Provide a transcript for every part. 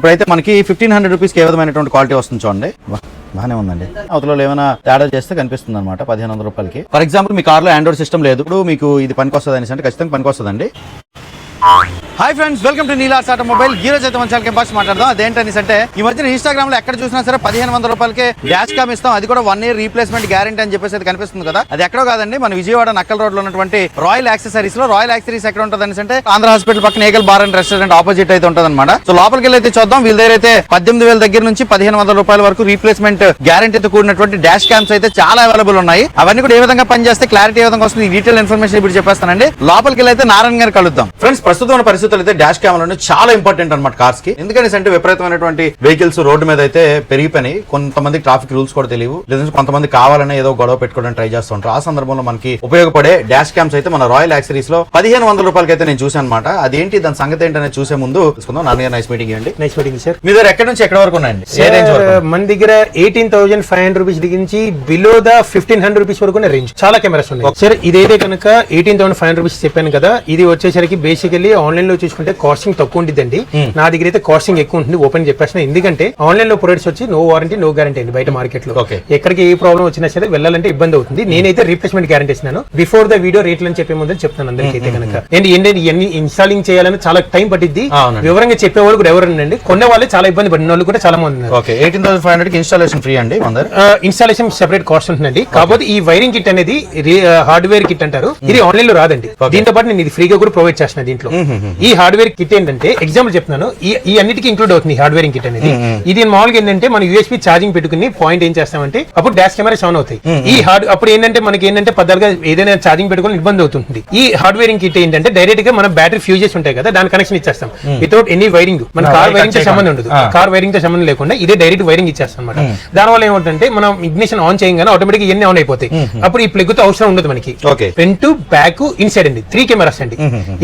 ఇప్పుడైతే మనకి fifteen hundred rupees ఏ విధమైనటువంటి క్వాలిటీ వస్తుంది చూడండి. బాగానే ఉందండి. అవతల ఏమైనా తేడా చేస్తే కనిపిస్తుంది అనమాట పదిహేను వందల రూపాయలకి. ఫర్ ఎగ్జాంపుల్ మీ కార్లో ఆండ్రాయిడ్ సిస్టమ్ లేదు. ఇప్పుడు మీకు ఇది పనికి వస్తుంది అనేసి అంటే ఖచ్చితంగా పనికి వస్తుందండి hi friends welcome to Neela's automobile ఈ రోజు అయితే మన ఛానల్ మాట్లాడదాం. అదేంటనేసి అంటే ఈ మధ్యన ఇన్స్టాగ్రామ్లో ఎక్కడ చూసినా సరే పదిహేను వందల రూపాయలకి డాష్ కామ్ ఇస్తాం. అది కూడా వన్ ఇయర్ రీప్లేస్మెంట్ గ్యారంటీ అని చెప్పేసి కనిపిస్తుంది కదా. అది ఎక్కడో కాదండి మన విజయవాడ నక్కల్ రోడ్లో ఉన్నటువంటి రాయల్ యాక్సెసరీస్లో. రాయల్ యాక్సెసరీస్ ఎక్కడ ఉంటుంది అనేసి అంటే ఆంధ్ర హాస్పిటల్ పక్కన Ekal bar and restaurant opposite అయితే ఉంటుంది అనమాట సో లోపలికి వెళ్ళి అయితే చూద్దాం. వీళ్ళ దగ్గర అయితే పద్దెనిమిది వేల దగ్గర నుంచి పదిహేను వందల రూపాయల వరకు రీప్లేస్మెంట్ గ్యారంటీతో కూడినటువంటి డాష్ క్యామ్స్ అయితే చాలా అవైలబుల్ ఉన్నాయి. అవన్నీ కూడా ఏ విధంగా పనిచేస్తే క్లారిటీ ఏ విధంగా వస్తుంది డీటెయిల్ ఇన్ఫర్మేషన్ ఇప్పుడు చెప్పేస్తానండి. లోపలికి వెళ్ళి అయితే నారాయణ గారు కలుద్దాం. ఫ్రెండ్స్ ప్రస్తుతం ఉన్న పరిస్థితులు అయితే డాష్ క్యామ్లు చాలా ఇంపార్టెంట్ అనమాట కార్స్కి. ఎందుకని అంటే విపరీతమైనటువంటి వెహికల్స్ రోడ్డు మీద అయితే పెరిగిపోయినాయి. కొంతమంది ట్రాఫిక్ రూల్స్ కూడా తెలియవు. లేదంటే కొంతమంది కావాలనే ఏదో గొడవ పెట్టుకోవడానికి ట్రై చేస్తుంటారు. ఆ సందర్భంలో మనకి ఉపయోగపడే డాష్ క్యామ్స్ అయితే మన రాయల్ యాక్సరీస్లో పదిహేను వందల రూపాయలకి అయితే నేను చూసాను అనమాట అదేంటి? దాని సంగతి ఏంటనే చూసే ముందు తెలుసుకుందాం నాన్న నైస్ మీటింగ్ అండి నైస్ మీటింగ్ సార్ మీ దగ్గర ఎక్కడి నుంచి ఎక్కడి వరకు ఉన్నాయండి? మన దగ్గర eighteen thousand five hundred rupees నుంచి below the fifteen hundred rupees వరకు రేంజ్. చాలా కెమెరాస్ ఉన్నాయి. సార్ ఇదైతే కనుక eighteen thousand five hundred rupees చెప్పాను కదా. ఇది వచ్చేసరికి బేసికల్లీ ఆన్లైన్లో చూసుకుంటే కాస్టింగ్ తక్కువ ఉంటుందండి నా దగ్గర అయితే కాస్టింగ్ ఎక్కువ ఉంటుంది ఓపెన్ చెప్పేసిన ఎందుకంటే ఆన్లైన్లో ప్రొడక్ట్స్ వచ్చి నో వారంటీ నో గ్యారంటీ అండి బయట మార్కెట్లో. ఎక్కడికి ఏ ప్రాబ్లం వచ్చినా సరే వెళ్ళాలంటే ఇబ్బంది అవుతుంది. నేనైతే రీప్లేస్మెంట్ గ్యారంటీ ఇస్తున్నాను. బిఫోర్ ద వీడియో రేట్లు అని చెప్పే ముందు చెప్తాను అందరికీ అయితే కనుక. ఏంటి ఏంటంటే ఇవన్నీ ఇన్స్టాలింగ్ చేయాలని చాలా టైం అవునండి. వివరంగా చెప్పే వాళ్ళు కూడా ఎవరు ఉండండి కొనే వాళ్ళే చాలా ఇబ్బంది పడిన వాళ్ళు కూడా చాలా మంది eighteen thousand five hundred installation free అండి ఇన్స్టాలేషన్ సెపరేట్ కాస్ట్ ఉంటుందండి. కాకపోతే ఈ వైరింగ్ కిట్ అనేది హార్డ్వేర్ కిట్ అంటారు. ఇది ఆన్లైన్లో రాదండి. దీంతో పాటు నేను ఇది ఫ్రీగా కూడా ప్రొవైడ్ చేస్తున్నాను దీంట్లో. ఈ హార్డ్వేర్ కిట్ ఏంటంటే ఎగ్జాంపుల్ చెప్తున్నాను ఈ ఈ అన్నిటికీ ఇంక్లూడ్ అవుతుంది హార్డ్వేరింగ్ కిట్ అనేది. ఇది మామూలుగా ఏంటంటే మనం యూఎస్పీ ఛార్జింగ్ పెట్టుకుని పాయింట్ ఏం చేస్తామంటే అప్పుడు డాష్ కెమెరాస్ ఆన్ అవుతాయి. ఈ హార్డ్ అప్పుడు ఏంటంటే మనకి ఏంటంటే పద్దాలుగా ఏదైనా ఛార్జింగ్ పెట్టుకోవాలి ఇబ్బంది అవుతుంది ఈ హార్డ్వేరింగ్ కిట్ ఏంటంటే డైరెక్ట్గా మన బ్యాటరీ ఫ్యూజెస్ ఉంటాయి కదా దాని కనెక్షన్ ఇచ్చేస్తాం. వితౌట్ ఎనీ వైరింగ్ మన కార్ వైరింగ్తో సంబంధం ఉండదు. కార్ వైరింగ్తో సంబంధం లేకుండా ఇదే డైరెక్ట్ వైరింగ్ ఇచ్చేస్తాం అనమాట దానివల్ల ఏమవుతుందంటే మనం ఇగ్నిషన్ ఆన్ చేయగానే ఆటోమేటిక్ ఇవన్నీ ఆన్ అయిపోతాయి. అప్పుడు ఈ ప్లగ్తో అవసరం ఉండదు మనకి. ఓకే. ఫ్రంట్ బ్యాక్ ఇన్సైడ్ అండి. త్రీ కెమెరాస్ అండి.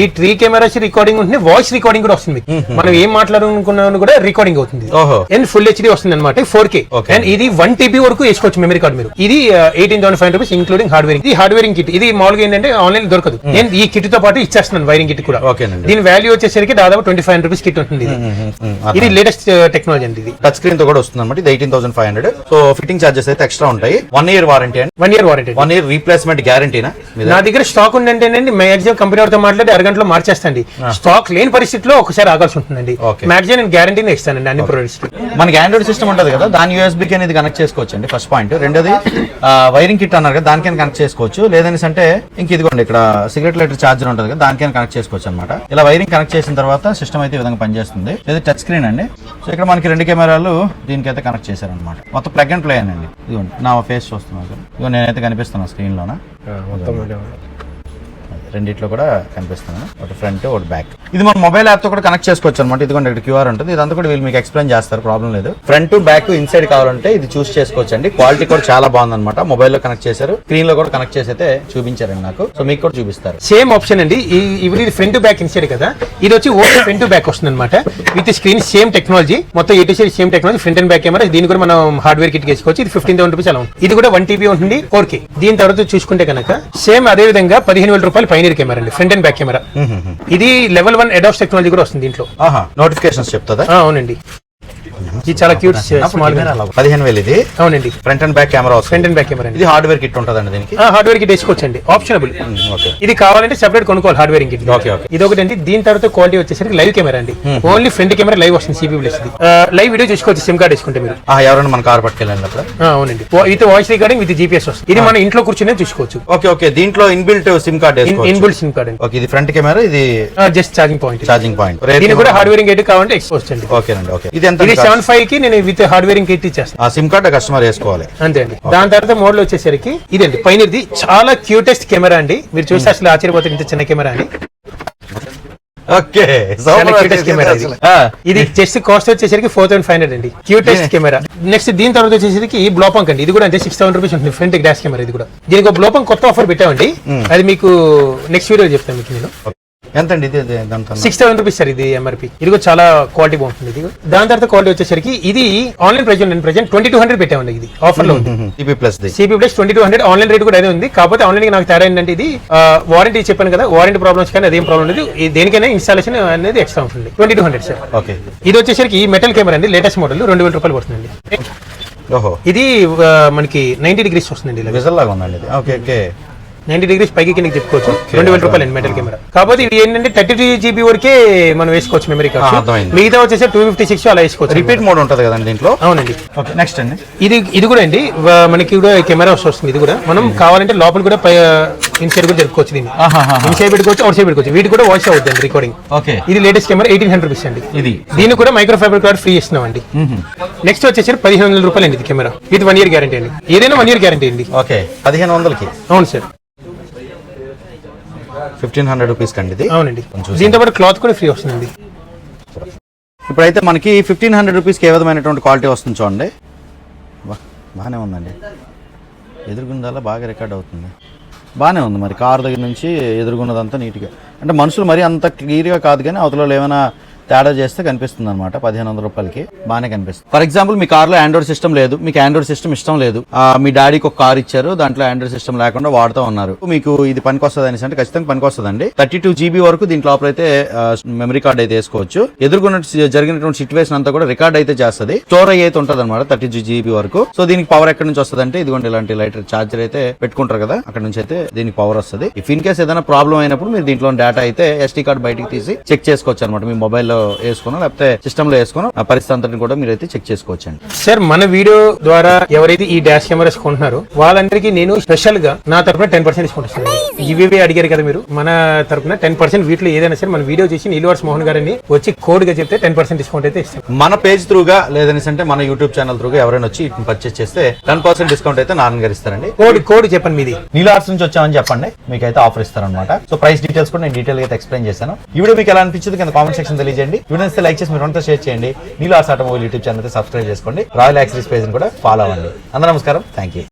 ఈ త్రీ కెమెరాస్ రికార్డింగ్ ఉంటుంది వాయిస్ రికార్డింగ్ కూడా వస్తుంది. మనం ఏం మాట్లాడుకున్నాను కూడా రికార్డింగ్ అవుతుంది. ఓహో. అండ్ ఫుల్ హెచ్డి వస్తుంది అనమాట ఫోర్ కే. అండ్ ఇది వన్ టీబీ వరకు వేసుకోవచ్చు మెమరీ కార్డ్ మీరు. ఇది eighteen thousand five rupees including hardwiring ఇది హార్డ్వేరింగ్ కిట్ ఇది మామూలుగా ఏంటంటే ఆన్లైన్ దొరకదు. నేను ఈ కిట్తో పాటు ఇచ్చేస్తున్నాను వైరింగ్ కిట్ కూడా. దీని వాల్యూ వచ్చేసరికి దాదాపు ట్వంటీ ఫైవ్ రూపీస్ కిట్ ఉంటుంది ఇది. లేటెస్ట్ టెక్నాలజీ అండి ఇది. టచ్ స్క్రీన్తో కూడా వస్తుంది అనమాట ఇది eighteen thousand five hundred so fitting charges అయితే ఎక్స్ట్రా ఉంటాయి. వన్ ఇయర్ వారంటీ అండి. One year warranty one year replacement గ్యారంటీనా నా? దగ్గర స్టాక్ ఉందంటేనండి మ్యాక్సిమం కంపెనీ వారితో మాట్లాడి అరగంటలో మార్చేస్తాండి స్టాక్ లేని పరిస్థితిలో ఒకసారి ఆగాల్సి ఉంటుందండి. మ్యాక్సిమం నేను గ్యారంటీని ఇస్తానండి అన్ని ప్రొడక్ట్స్ మనకి ఆండ్రాయిడ్ సిస్టమ్ ఉంటుంది కదా దాని యూఎస్బీకి అనేది కనెక్ట్ చేసుకోవచ్చు అండి ఫస్ట్ పాయింట్ రెండోది వైరింగ్ కిట్ అన్నారు కదా దానికైనా కనెక్ట్ చేసుకోవచ్చు. లేదనేసి అంటే ఇంక ఇదిగోండి ఇక్కడ సిగరెట్ లైటర్ చార్జర్ ఉంటుంది కదా దానికైనా కనెక్ట్ చేసుకోవచ్చు అనమాట ఇలా వైరింగ్ కనెక్ట్ చేసిన తర్వాత సిస్టమ్ అయితే ఈ విధంగా పనిచేస్తుంది. ఇది టచ్ స్క్రీన్ అండి. సో ఇక్కడ మనకి రెండు కెమెరాలు దీనికైతే కనెక్ట్ చేశారనమాట మొత్తం ప్లగ్ అండ్ ప్లే అండి. ఇదిగోండి నా ఫేస్ చూస్తున్నాను. ఇదిగో నేనైతే కనిపిస్తున్నా స్క్రీన్ లోన. రెండిట్లో కూడా కనిపిస్తున్నాను ఒకటి ఫ్రంట్ ఒకటి బ్యాక్. ఇది మన మొబైల్ యాప్తో కూడా కనెక్ట్ చేసుకోవచ్చు అనమాట ఇదిగోండి ఇక్కడ క్యూఆర్ ఉంటుంది. ఇదంతా కూడా వీళ్ళు మీకు ఎక్స్ప్లెయిన్ చేస్తారు. ప్రాబ్లం లేదు. ఫ్రంట్ బ్యాక్ ఇన్సైడ్ కావాలంటే ఇది చూస్ చేసుకోవచ్చు అండి క్వాలిటీ కూడా చాలా బాగుంది అనమాట మొబైల్లో కనెక్ట్ చేశారు. స్క్రీన్లో కూడా కనెక్ట్ చేసి అయితే చూపించారండి నాకు. సో మీకు కూడా చూపిస్తారు. సేమ్ ఆప్షన్ అండి. ఈ ఇవి ఇది ఫ్రంట్ బ్యాక్ ఇన్సైడ్ కదా. ఇది వచ్చి ఓన్లీ ఫ్రంట్ బ్యాక్ వస్తుంది అనమాట విత్ స్క్రీన్ సేమ్ టెక్నాలజీ. మొత్తం ఎటు side same technology. Front and back camera. దీని కూడా మనం హార్డ్వేర్ కిట్ వేసుకోవచ్చు. ఇది ఫిఫ్టీన్ థౌసండ్ రూపీస్ అలా ఉంటుంది ఇది కూడా వన్ టీబీ ఉంటుంది. ఫోర్ కే దీని తర్వాత చూసుకుంటే కనుక సేమ్ అదే విధంగా పదిహేను వేల రూపాయలు పైనర్ కెమెరా అండి ఫ్రంట్ అండ్ బ్యాక్ కెమెరా. ఇది లెవెల్ వన్ అడాప్స్ టెక్నాలజీ కూడా వస్తుంది దీంట్లో. ఆహా నోటిఫికేషన్స్ చెప్తుందా? అవునండి. ఇది చాలా క్యూట్ స్మాల్ పదిహేను వేలు ఇది. అవునండి. Front and back camera front and back camera అండి. ఇది హార్డ్వేర్ కిట్ ఉంటుందండి దీనికి? హార్డ్వేర్ కిట్ వేసుకోవచ్చండి. ఆప్షనబుల్ ఓకే ఇది కావాలంటే సెపరేట్ కొనుక్కోవాలి హార్డ్వేర్ కిట్ Okay, okay. ఇది ఒకటి అండి దీని తర్వాత క్వాలిటీ వచ్చేసరికి లైవ్ కెమెరా అండి. ఓన్లీ ఫ్రంట్ కెమెరా లైవ్ వస్తుంది సిపి ప్లస్ లైవ్ వీడియో చూసుకోవచ్చు సిమ్ కార్డ్ వేసుకుంటే మీరు. ఎవరైనా మన కార్ పట్టుకెళ్ళండి అప్పుడు అవునండి. With voice recording with GPS వస్తుంది. ఇది మన ఇంట్లో కూర్చునే చూసుకోవచ్చు. ఓకే ఓకే దీంట్లో ఇన్బిల్ట్ సిమ్ కార్డ్ వేసుకోవచ్చు. ఇన్బుల్ సిమ్ కార్డ్ అండి. ఓకే ఇది ఫ్రంట్ కెమెరా ఇది just charging point charging point దీని కూడా హార్డ్వేరింగ్ ఎయిట్ కావాలంటే ఎక్స్పోజ్ అండి. ఓకేనండి ఓకే ఇది ఎంత ఇది సెవెన్ ఫైవ్ కి నేను విత్ హార్డ్వేరింగ్ ఎయిట్ ఇచ్చేస్తాను. ఆ సిమ్ కార్డ్ కస్టమర్ వేసుకోవాలి. అంతే అండి. దాని తర్వాత మోడల్ వచ్చేసరికి ఇదండి. పైన ఇది చాలా క్యూటెస్ట్ కెమెరా అండి. మీరు చూస్తే అసలు ఆశ్చర్యపోతారు ఇంత చిన్న కెమెరా అని ఓకే. కెమెరా ఇది. జస్ట్ కాస్ట్ వచ్చేసరికి ఫోర్ థౌసండ్ ఫైవ్ హండ్రెడ్ అండి. Cutest camera. నెక్స్ట్ దీని తర్వాత వచ్చేసరికి ఈ బ్లోపంక్ అండి. ఇది కూడా అంతే సిక్స్ థౌసండ్ రూపీస్ ఉంటుంది. ఫ్రంట్ డాష్ కెమెరా ఇది కూడా. దీనికి ఒక బ్లోపంక్ కొత్త ఆఫర్ పెట్టామండి. అది మీకు నెక్స్ట్ వీడియో చెప్తాను మీకు నేను. ఎంత అండి ఇది సిక్స్ థౌసండ్ రూపీస్ సార్ ఇది ఎంఆర్పి ఇది చాలా క్వాలిటీ బాగుంటుంది ఇది. దాని తర్వాత క్వాలిటీ వచ్చేసరికి ఇది ఆన్లైన్ ప్రైస్ నేను ప్రెజెంట్ ట్వంటీ టూ హండ్రెడ్ పెట్టామండి ఇది. ఆఫర్లో ఉంది. TP plus CP plus twenty two hundred online rate కూడా అదే ఉంది. కాకపోతే ఆన్లైన్ నాకు తేడా ఏంటంటే ఇది వారంటీ చెప్పాను కదా వారంటీ ప్రాబ్లమ్స్ కానీ అదేం ప్రాబ్లం లేదు. దేనికైనా ఇన్స్టాలేషన్ అనేది ఎక్స్ట్రా ఉంటుంది. Twenty two hundred sir okay ఇది వచ్చేసరికి మెటల్ కెమెరా అండి లేటెస్ట్ మోడల్ రెండు వేల రూపాయలు పడుతుందండి ఓహో. ఇది మనకి నైన్టీ డిగ్రీస్ వస్తుందండి విజల్ లాగా ఉందండి ఓకే ఓకే నైన్టీ డిగ్రీస్ పైకి కిందకి చెప్పుకోవచ్చు రెండు వేల రూపాయలు మెటల్ కెమెరా కాకపోతే ఇది ఏంటంటే థర్టీ టూ జీబీ వరకే మనం వేసుకోవచ్చు మెమరీ కార్డ్. మిగతా వచ్చేసి టూ ఫిఫ్టీ సిక్స్ అలా వేసుకోవచ్చు రిపీట్ మోడ్ ఉంటుంది కదండి దీంట్లో? అవునండి. ఓకే. నెక్స్ట్ అండి. ఇది ఇది కూడా అండి. మనకి కూడా కెమెరా వస్తుంది ఇది కూడా. మనం కావాలంటే లోపల కూడా పై ఇన్సైడ్ కూడా జరుపుకోవచ్చు దీన్ని. ఇన్సైడ్ పెట్టుకోవచ్చు అవుట్ సైడ్ పెట్టుకోవచ్చు. వీటి కూడా వాయిస్ అవుతుంది రికార్డింగ్ ఓకే ఇది latest camera eighteen hundred rupees అండి. ఇది. దీన్ని కూడా మైక్రో ఫైబర్ కార్డ్ ఫ్రీ ఇస్తున్నాం అండి నెక్స్ట్ వచ్చేసి పదిహేను వందల రూపాయలు అండి ఇది కెమెరా ఇది వన్ ఇయర్ గ్యారంటీ అండి. ఏదైనా వన్ ఇయర్ గ్యారంటీ అండి. ఓకే పదిహేను వందలకి? అవును సార్. ఫిఫ్టీన్ హండ్రెడ్ రూపీస్ కండి ఇది. అవునండి. దీంతో పాటు క్లాత్ కూడా ఫ్రీ వస్తుందండి. ఇప్పుడైతే మనకి ఫిఫ్టీన్ హండ్రెడ్ రూపీస్కి ఏ విధమైనటువంటి క్వాలిటీ వస్తుంది చూడండి. బాగానే ఉందండి. ఎదురుగుండాలా బాగా రికార్డ్ అవుతుంది. బాగానే ఉంది మరి. కార్ దగ్గర నుంచి ఎదురుగున్నదంతా నీట్గా అంటే మనుషులు మరి అంత క్లియర్గా కాదు కానీ అవతల ఏమైనా తేడా చేస్తే కనిపిస్తుంది అనమాట పదిహేను వందల రూపాయలకి బాగానే కనిపిస్తుంది. ఫర్ ఎగ్జాంపుల్ మీ కార్లో ఆండ్రాయిడ్ సిస్టమ్ లేదు. మీకు ఆండ్రాయిడ్ సిస్టమ్ ఇష్టం లేదు. ఆ, మీ డాడీకి ఒక కార్ ఇచ్చారు. దాంట్లో ఆండ్రాయిడ్ సిస్టమ్ లేకుండా వాడుతూ ఉన్నారు. మీకు ఇది పనికొస్తుంది అనేసి అంటే ఖచ్చితంగా పనికి థర్టీ టూ జీబీ వరకు దీంట్లో లోపల అయితే మెమరీ కార్డ్ అయితే వేసుకోవచ్చు. ఎదుర్కొన్న జరిగినటువంటి సిచ్యువేషన్ అంతా కూడా రికార్డ్ అయితే చేస్తుంది. స్టోర్ అయితే ఉంటుంది అనమాట థర్టీ టూ జీబీ వరకు. సో దీనికి పవర్ ఎక్కడి నుంచి వస్తుంది అంటే ఇదిగోండి ఇలాంటి లైటర్ చార్జర్ అయితే పెట్టుకుంటారు కదా అక్కడ నుంచి అయితే దీనికి పవర్ వస్తుంది. ఇఫ్ ఇన్ కేస్ ఏదైనా ప్రాబ్లం అయినప్పుడు మీరు దీంట్లో డేటా అయితే ఎస్టీ కార్డ్ బయటికి తీసి చెక్ చేసుకోవచ్చు అనమాట మీ మొబైల్లో వేసుకున్నా లేకపోతే సిస్టమ్లో వేసుకున్నా ఆ పరిస్థితి అంతటిని కూడా మీరు అయితే చెక్ చేసుకోవచ్చు అండి సార్ మన వీడియో ద్వారా ఎవరైతే ఈ డాష్ కెమెరాస్ కొంటున్నారో వాళ్ళందరికీ నేను స్పెషల్గా నా తరపున టెన్ పర్సెంట్ డిస్కౌంట్ ఇస్తున్నాను ఇవి అడిగారు కదా మీరు? మన తరపున టెన్ పర్సెంట్ వీటిలో ఏదైనా సరే మన వీడియో చేసి నీలివర్స్ మోహన్ గారిని వచ్చి కోడ్గా చెప్తే టెన్ పర్సెంట్ డిస్కౌంట్ అయితే ఇస్తాం. మన పేజ్ త్రూగా లేదనేసి అంటే మన యూట్యూబ్ ఛానల్ త్రూగా ఎవరైనా వచ్చి పర్చేస్ చేస్తే టెన్ పర్సెంట్ డిస్కౌంట్ అయితే నారాయణ గారు ఇస్తారండి. కోడ్ కోడ్ చెప్పండి మీది. నీలో ఆర్ట్స్ నుంచి వచ్చామని చెప్పండి. మీకైతే ఆఫర్ ఇస్తారనమాట సో ప్రైస్ డీటెయిల్స్ కూడా నేను డీటెయిల్గా అయితే ఎక్స్ప్లెయిన్ చేశాను. ఈ వీడియో మీకు ఎలా అనిపించింది? కింద కామెంట్ సెక్షన్ తెలియజేయండి. చేయండి. నచ్చితే లైక్ చేసి మీరు అంతా షేర్ చేయండి. Neelo arts automobile YouTube channel అయితే సబ్స్క్రైబ్ చేసుకోండి. రాయల్ యాక్సరీస్ పేజ్ కూడా ఫాలో అవ్వండి. అందరూ నమస్కారం. Thank you